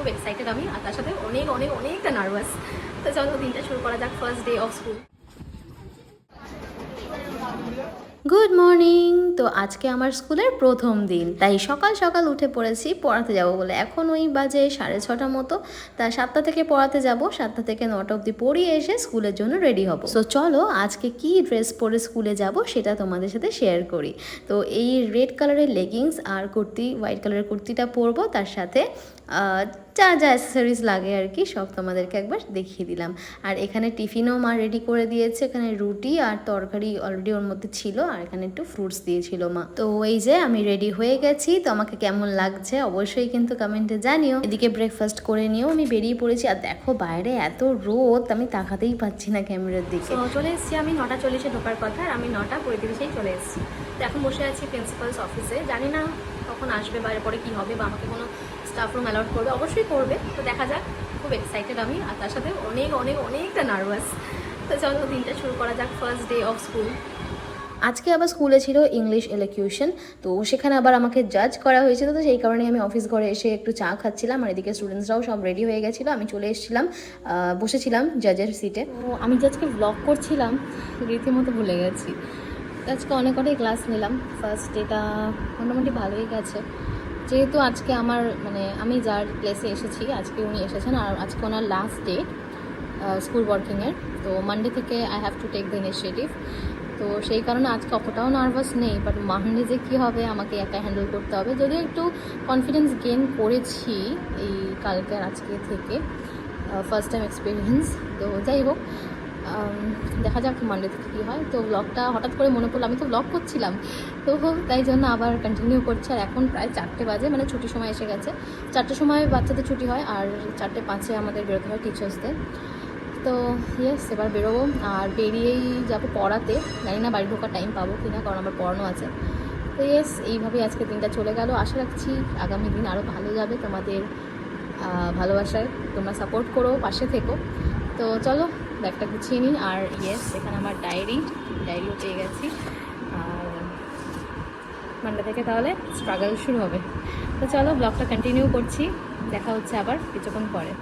খুব এক্সাইটেড আমি, আর তার সাথে অনেক অনেক, অনেকটা নার্ভাস তো চলো, দিনটা শুরু করা যাক first day of school good morning আজকে আমার স্কুলের প্রথম দিন। তাই সকাল সকাল উঠে পড়েছি, পড়াতে যাব বলে। এখন ওই বাজে সাড়ে ছটা মতো। তা সাতটা থেকে পড়াতে যাব। সাতটা থেকে নটা অবধি পড়িয়ে এসে স্কুলের জন্য রেডি হব। সো চলো, আজকে কি ড্রেস পরে স্কুলে যাব সেটা তোমাদের সাথে শেয়ার করি। তো এই রেড কালারের লেগিংস আর কুর্তি, হোয়াইট কালারের কুর্তিটা পরবো। তার সাথে যা যা অ্যাসেসরিজ লাগে আর কি, সব তোমাদেরকে একবার দেখিয়ে দিলাম। আর এখানে টিফিনও মা রেডি করে দিয়েছে। এখানে রুটি আর তরকারি অলরেডি ওর মধ্যে ছিল। আর এখানে একটু ফ্রুটস দিয়েছিল। মা। তো এই যে আমি রেডি হয়ে গেছি। তো আমাকে কেমন লাগছে অবশ্যই কিন্তু কমেন্টে জানিও। এদিকে ব্রেকফাস্ট করে নিয়েও আমি বেরিয়ে পড়েছি। আর দেখো বাইরে এত রোদ। আমি তাকাতেই পাচ্ছি না ক্যামেরার দিকে। চলে এসেছি আমি নটা চল্লিশে ঢোকার কথা। আর আমি নটা পঁয়ত্রিশেই চলে এসেছি। তো এখন বসে আছি প্রিন্সিপালস অফিসে জানি না কখন আসবে বাইরে পরে কী হবে বা আমাকে কোনো স্টাফ রুম অ্যালাউড করবে। অবশ্যই করবে। তো দেখা যাক। খুব এক্সাইটেড আমি। আর তার সাথে অনেক অনেক, অনেকটা নার্ভাস তো চলো, দিনটা শুরু করা যাক। ফার্স্ট ডে অফ স্কুল আজকে আবার স্কুলে ছিল ইংলিশ এলোকিউশন তো সেখানে আবার আমাকে জাজ করা হয়েছিল তো সেই কারণে আমি অফিস ঘরে এসে একটু চা খাচ্ছিলাম, আর এদিকে স্টুডেন্টসরাও সব রেডি হয়ে গেছিল, আমি চলে এসেছিলাম বসেছিলাম জাজের সিটে তো আমি যে আজকে ব্লগ করছিলাম, রীতিমতো ভুলে গেছি। আজকে অনেক অনেক ক্লাস নিলাম ফার্স্ট এটা মোটামুটি ভালোই গেছে। যেহেতু আজকে আমার মানে আমি যার প্লেসে এসেছি, আজকে উনি এসেছেন, আর আজকে ওনার লাস্ট ডে স্কুল ওয়ার্কিংয়ের তো মানডে থেকে I have to take the initiative তো সেই কারণে আজকে অতটাও নার্ভাস নেই বাট মানডে যে কী হবে আমাকে একা হ্যান্ডেল করতে হবে। যদিও একটু কনফিডেন্স গেইন করেছি এই কালকে আর আজকে থেকে ফার্স্ট টাইম এক্সপিরিয়েন্স তো যাই হোক দেখা যাক মানডে থেকে কী হয়। তো ব্লগটা হঠাৎ করে মনে পড়ল, আমি তো ব্লগ করছিলাম। তো তাই জন্য আবার কন্টিনিউ করছি, আর এখন প্রায় চারটে বাজে মানে ছুটির সময় এসে গেছে। চারটের সময় বাচ্চাদের ছুটি হয়, আর চারটে পাঁচে আমাদের বেরোতে হয় টিচার্সদের তো ইয়েস এবার বেরোবো। আর বেরিয়েই যাব পড়াতে। জানি না বাড়ি ঢোকার টাইম পাবো কি না কারণ আমার পড়ানো আছে। তো ইয়েস এইভাবেই আজকে দিনটা চলে গেল। আশা রাখছি আগামী দিন আরও ভালো যাবে তোমাদের ভালোবাসায়। তোমরা সাপোর্ট করো, পাশে থেকো। তো চলো, ব্যাগটা গুছিয়ে নিই। আর ইয়েস এখানে আমার ডায়েরি ডায়েরিও পেয়ে গেছি। আর মানডে থেকে তাহলে স্ট্রাগল শুরু হবে। তো চলো ব্লগটা কন্টিনিউ করছি। দেখা হচ্ছে আবার কিছুক্ষণ পরে।